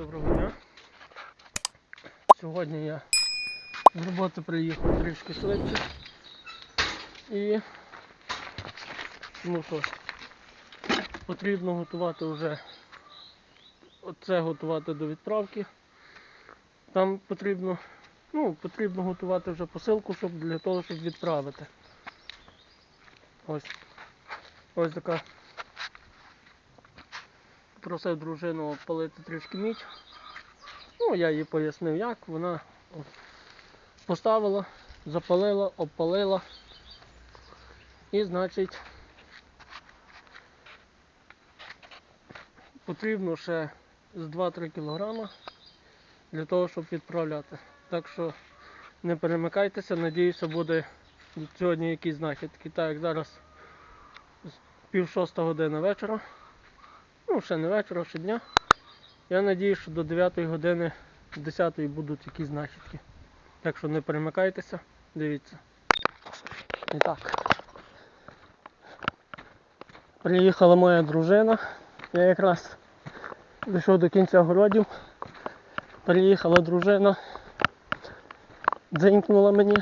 доброго дня. Сьогодні я з роботи приїхав трішки швидше. І ну що, потрібно готувати вже оце готувати до відправки. Там потрібно, ну, потрібно готувати вже посилку, щоб для того, щоб відправити. Ось. Ось така. Просив дружину палити трішки мідь. Ну, я їй пояснив як. Вона поставила, запалила, обпалила. І значить потрібно ще з 2-3 кг для того, щоб відправляти. Так що не перемикайтеся, надіюся, буде сьогодні якісь знахідки. Так як зараз пів шоста година вечора. Ну, ще не вечора, ще дня. Я надію, що до 9 години, 10 будуть якісь знахідки. Так що не перемикайтеся, дивіться. І так. Приїхала моя дружина. Я якраз дійшов до кінця городів. Приїхала дружина. Дзинькнула мені.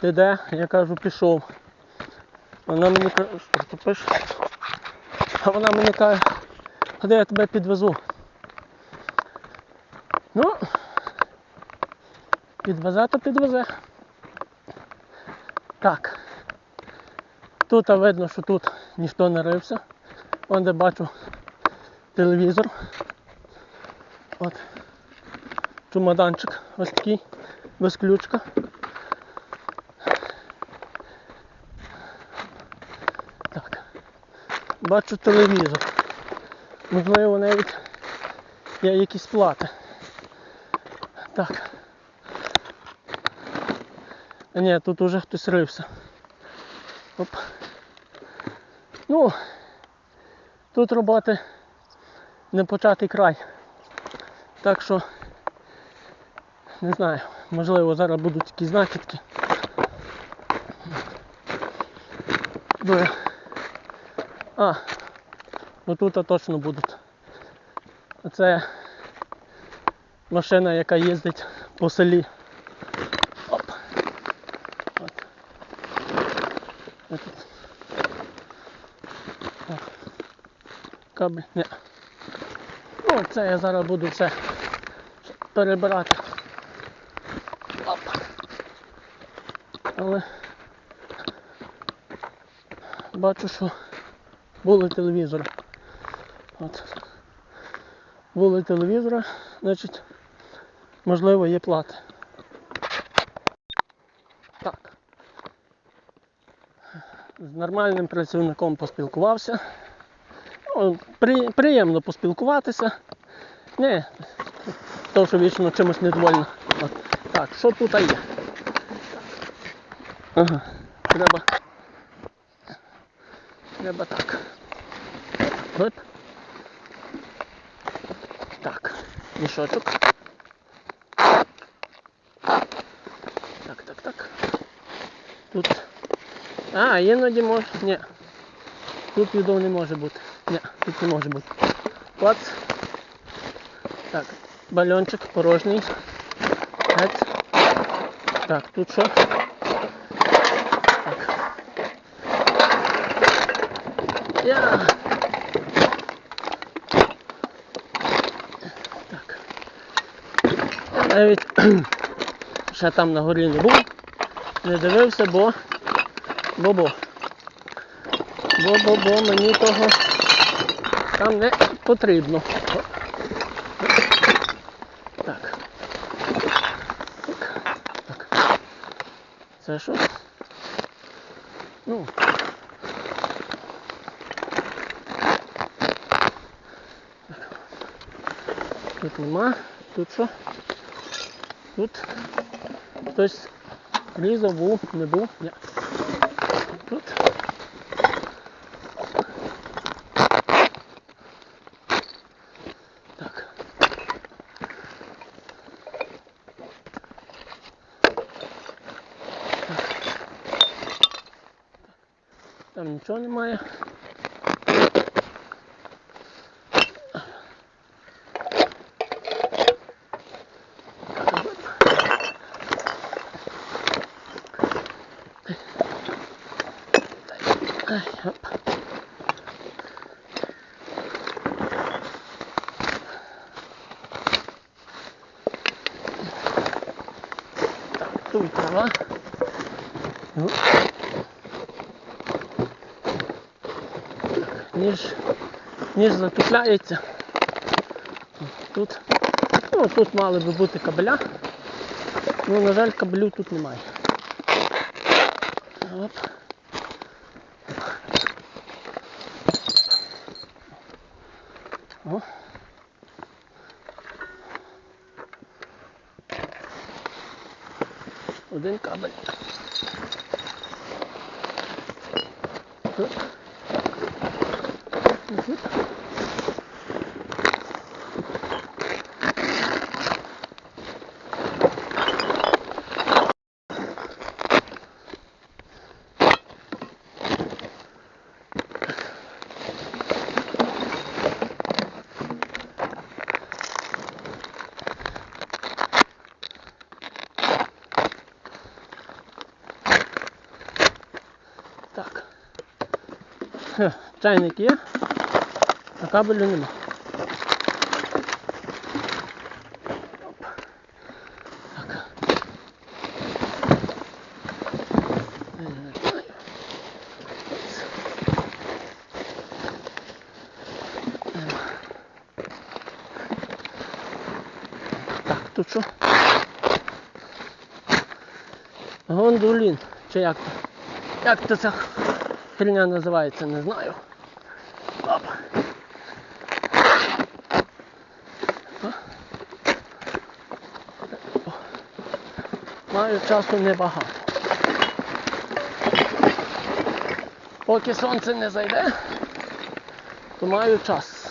Ти де? Я кажу, пішов. Вона мені каже, що ти пишеш? А вона мені каже, ходи я тебе підвезу. Ну, підвезе, то підвезе. Так. Тут видно, що тут ніхто не рився. Вон де бачу телевізор. От. Чумаданчик ось такий, без ключка. Бачу телевізор. Можливо, навіть є якісь плати. Так. А ні, тут уже хтось рився. Оп. Ну, тут роботи не початий край. Так що, не знаю, можливо зараз будуть якісь знахідки. Бо а, ну тут точно будуть. Це машина, яка їздить по селі. Оп. От. От тут. Кабель. Ні. Ну, це я зараз буду все перебирати. Оп. Але бачу, що були телевізори. От. Були телевізори, значить, можливо, є плати. Так. З нормальним працівником поспілкувався. Ну, при, приємно поспілкуватися. Не, то, що вічно чимось недовольно. Так, що тут є? Ага, треба. Треба так. мішочок. Так, так, так. Тут. А, іноді може. Ні. Тут відео не може бути. Ні, тут не може бути. Клац. Так, бальончик порожній. Геть. Так, тут що? Так. Я. навіть ще там на горі не був. Не дивився, бо бо-бо. Бо-бо-бо мені того там не потрібно. Так. Так. Це що? Ну. Тут нема. Тут що? Тут хтось різав, був, не був. Ні. Тут. Так. Там нічого немає. тут трава. Ну. Ніж, ніж затупляється. Тут, ну, тут мали би бути кабеля. Ну, на жаль, кабелю тут немає. Оп. О. Один кабель. Чайник є, а кабелю нема. Тут що? Гондулін. Чи як? то? Як то ця херня називається, не знаю. Оп. Маю часу небагато. Поки сонце не зайде, то маю час.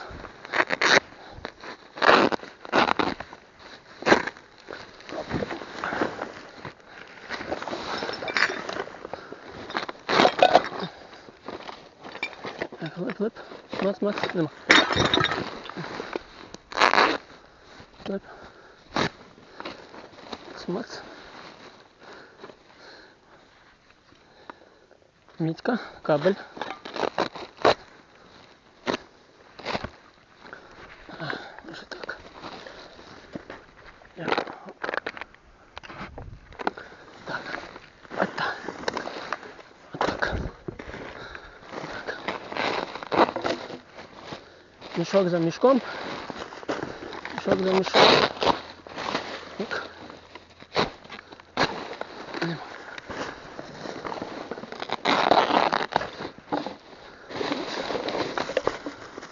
Мац, нема. Мац, мац. Мітька, кабель. А, Може так. Я. Так. От так. От так. Так. Мішок за мішком. Мішок за мішком. Так. Нема.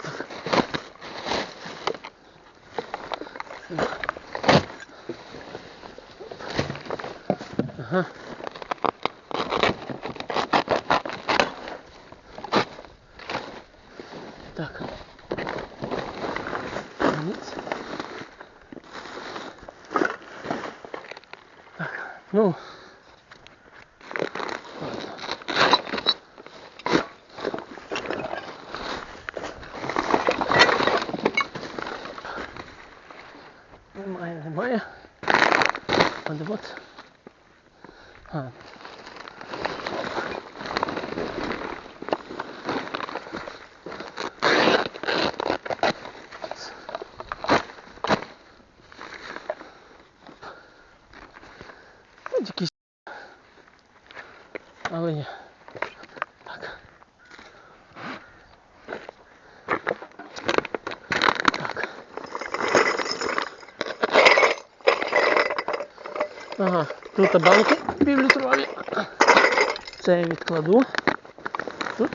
Так. Нема. Ага. Так. Ніц. Так, ну. Ладно. Немає, немає. От от. А. Ось якісь. Але є. Так. Так. Ага, тут банки півлітрові. Це я відкладу. Тут.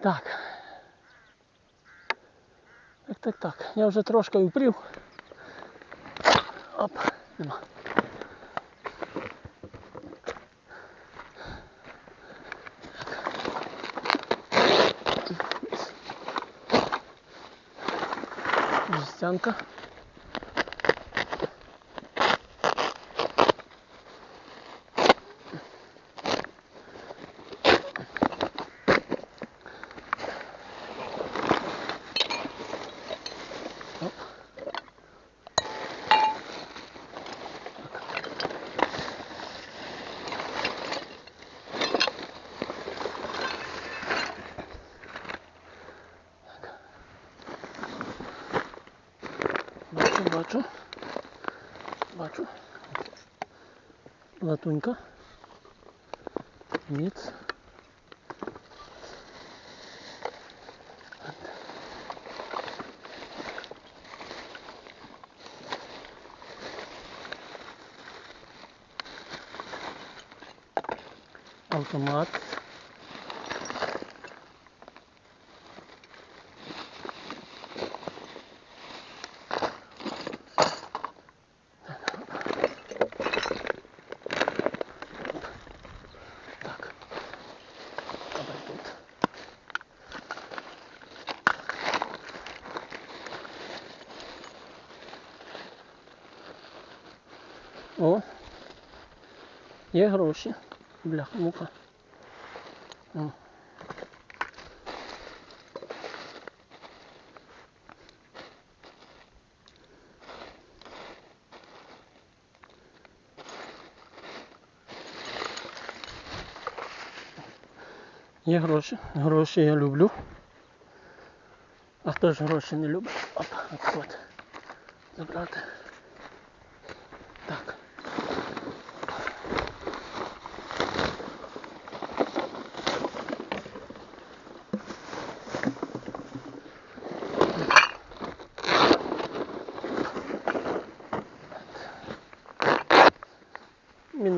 Так. Так, так, так. Я вже трошки впрів. Оп, нема. Жестянка. Оп. Бачу. Бачу. Латунька. Ніц. Автомат. О. Є гроші. Бляха мука. О. Є гроші. Гроші я люблю. А хто ж гроші не любить? Опа, от от. Забрати.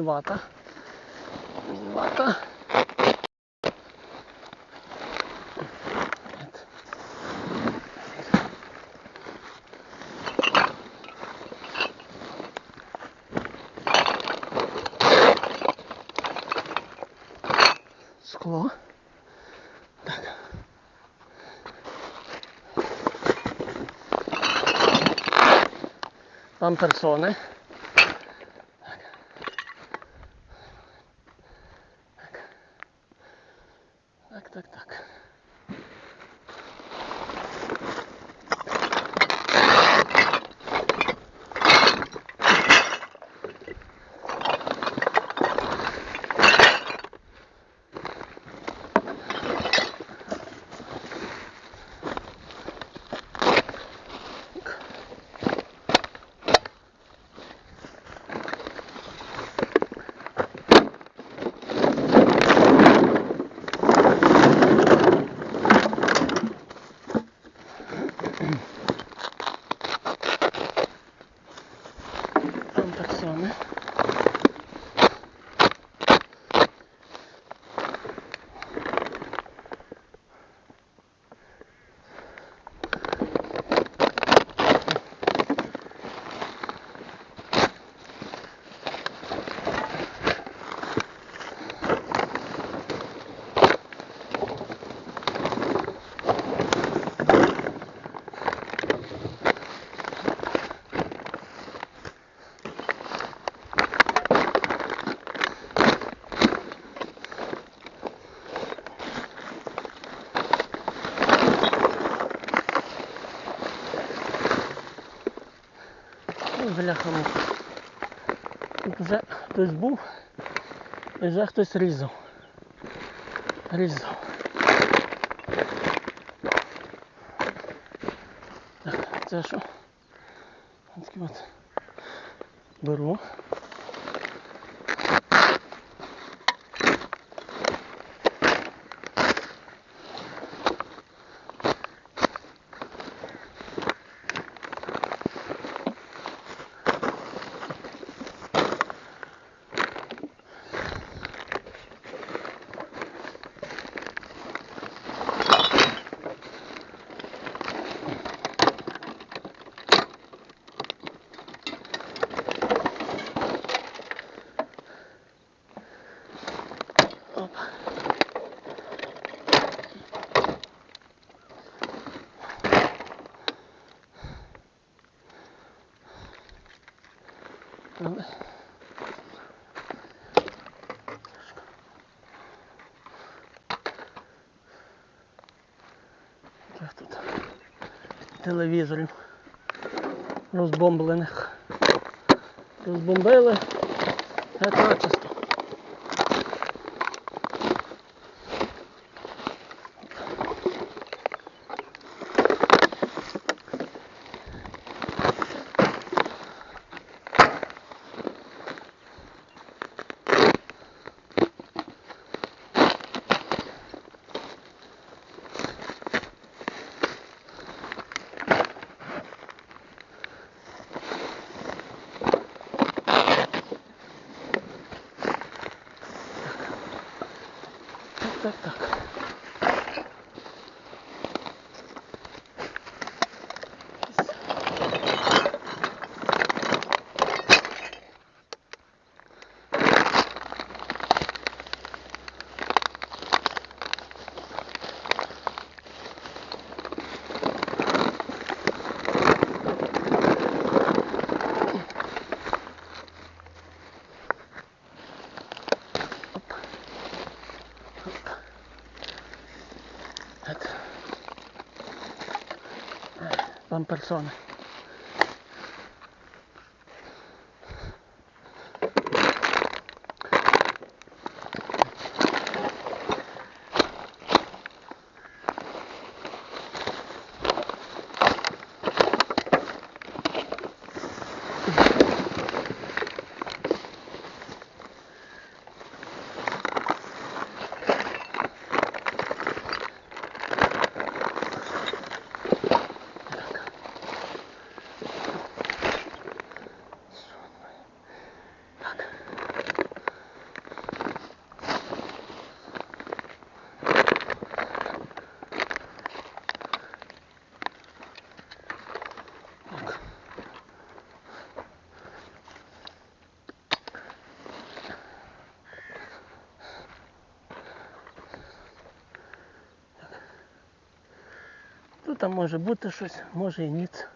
Мінвата. Мінвата. Нет. Скло. Так. Там персони. Ой, Бляха. Тут вже хтось був і вже хтось різав. Різав. Так, це що? Беру. Але Таких тут телевізорів розбомблених. Розбомбили Це начисто. так, так. Так. Вам персони. Там може бути щось, може і ніц.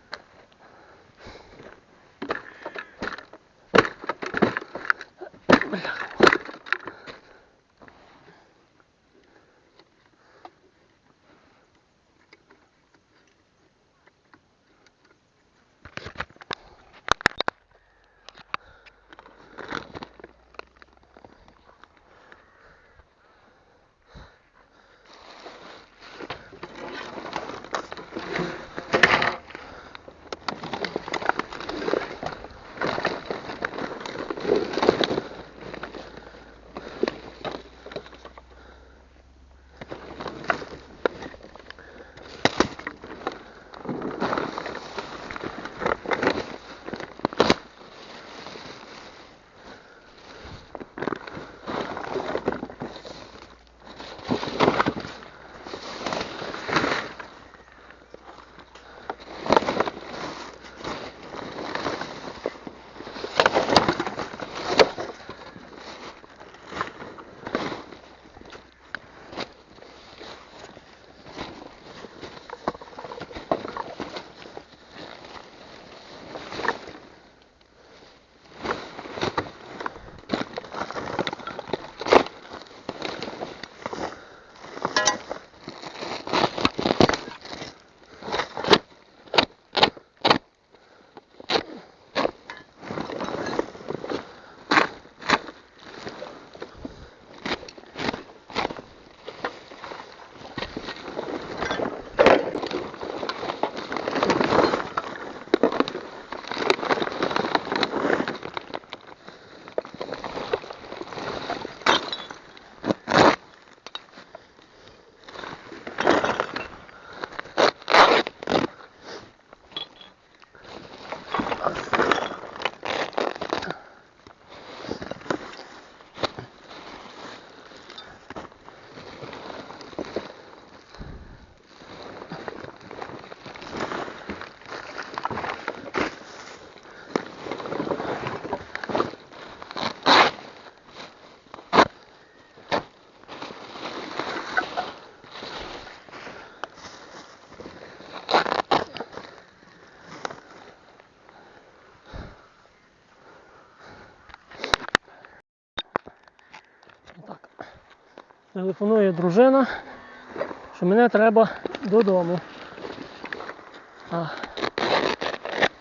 Телефонує дружина, що мене треба додому. А,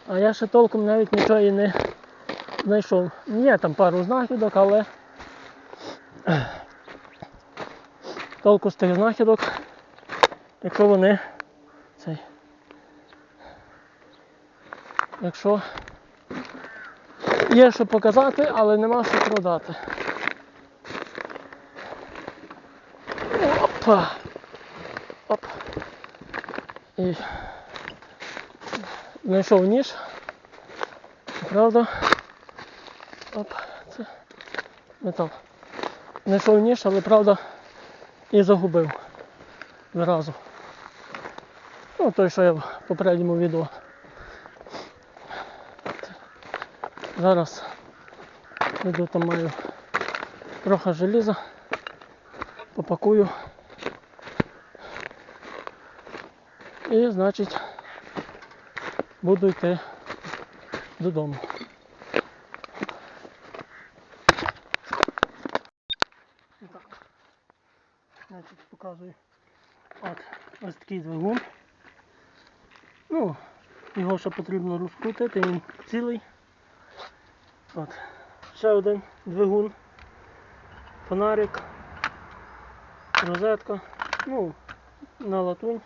а я ще толком навіть нічого і не знайшов. Є там пару знахідок, але толку з тих знахідок, якщо вони цей. Якщо є що показати, але нема що продати. Опа. Оп. І знайшов ніж. Правда? Оп, це метал. Знайшов ніж, але правда і загубив зразу. Ну, той, що я в попередньому відео. Зараз йду там маю трохи желіза, попакую. І значить буду йти додому. І так. Значить, показую. От, ось такий двигун. Ну, його ще потрібно розкрутити, він цілий. От. Ще один двигун. Фонарик. Розетка. Ну, на латунь,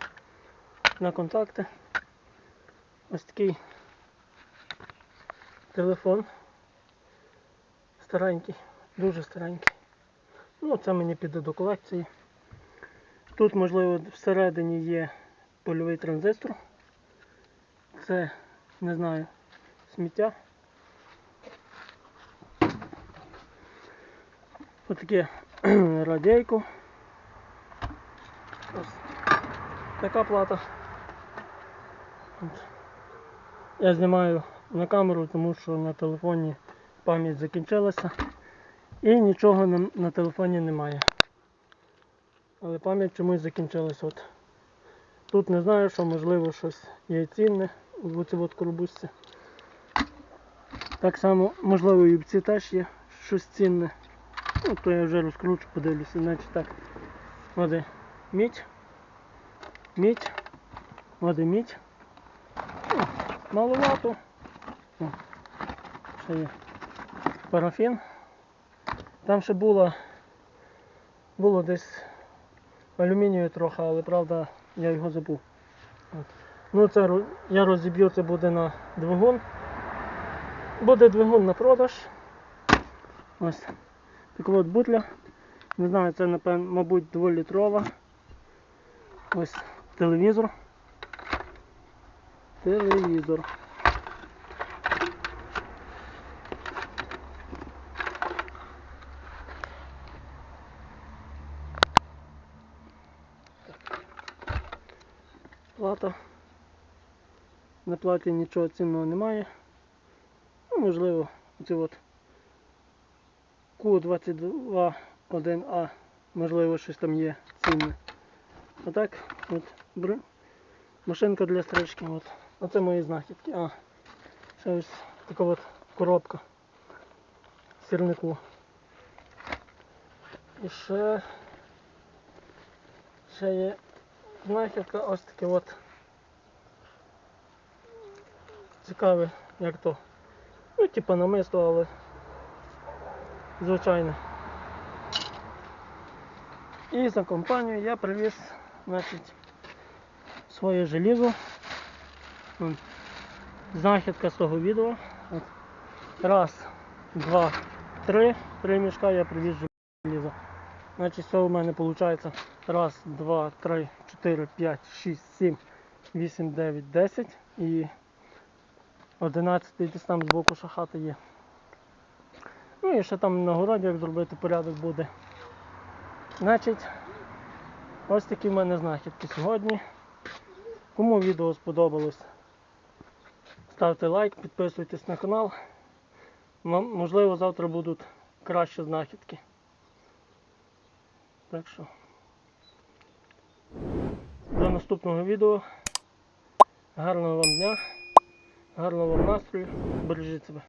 на контакти. Ось такий телефон. Старенький, дуже старенький. Ну, це мені піде до колекції. Тут, можливо, всередині є польовий транзистор. Це, не знаю, сміття. Отаке радійко. Ось така плата. Я знімаю на камеру, тому що на телефоні пам'ять закінчилася і нічого на, на телефоні немає. Але пам'ять чомусь закінчилась. От. Тут не знаю, що можливо щось є цінне в цій от коробочці. Так само, можливо, і в ці теж є щось цінне. Ну, то я вже розкручу, подивлюся, значить так. Води мідь. Мідь. Води мідь. Ну, маловато. О, ще є парафін. Там ще було, було десь алюмінію трохи, але правда я його забув. От. Ну це я розіб'ю, це буде на двигун. Буде двигун на продаж. Ось. Так от бутля. Не знаю, це напевно, мабуть, 2-літрова. Ось телевізор. Телевізор. Плата. На платі нічого цінного немає. Ну, можливо, оці от Q22 1А, можливо, щось там є цінне. А так, от машинка для стрижки. От. Оце мої знахідки. А, ще ось така от коробка сірнику. І ще, ще є знахідка ось таке от цікаве, як то. Ну, типа намисто, але звичайне. І за компанію я привіз значить, своє желізо. Знахідка з того відео. Раз, два, три. Три мішка я привіз желізо. Значить, все у мене виходить раз, два, три, чотири, п'ять, шість, сім, вісім, дев'ять, десять і одинадцятий десь там з боку шахати є. Ну і ще там на городі, як зробити порядок буде. Значить, ось такі в мене знахідки сьогодні. Кому відео сподобалось, ставте лайк, підписуйтесь на канал. Можливо, завтра будуть кращі знахідки. Так що до наступного відео. Гарного вам дня, гарного вам настрою, бережіть себе.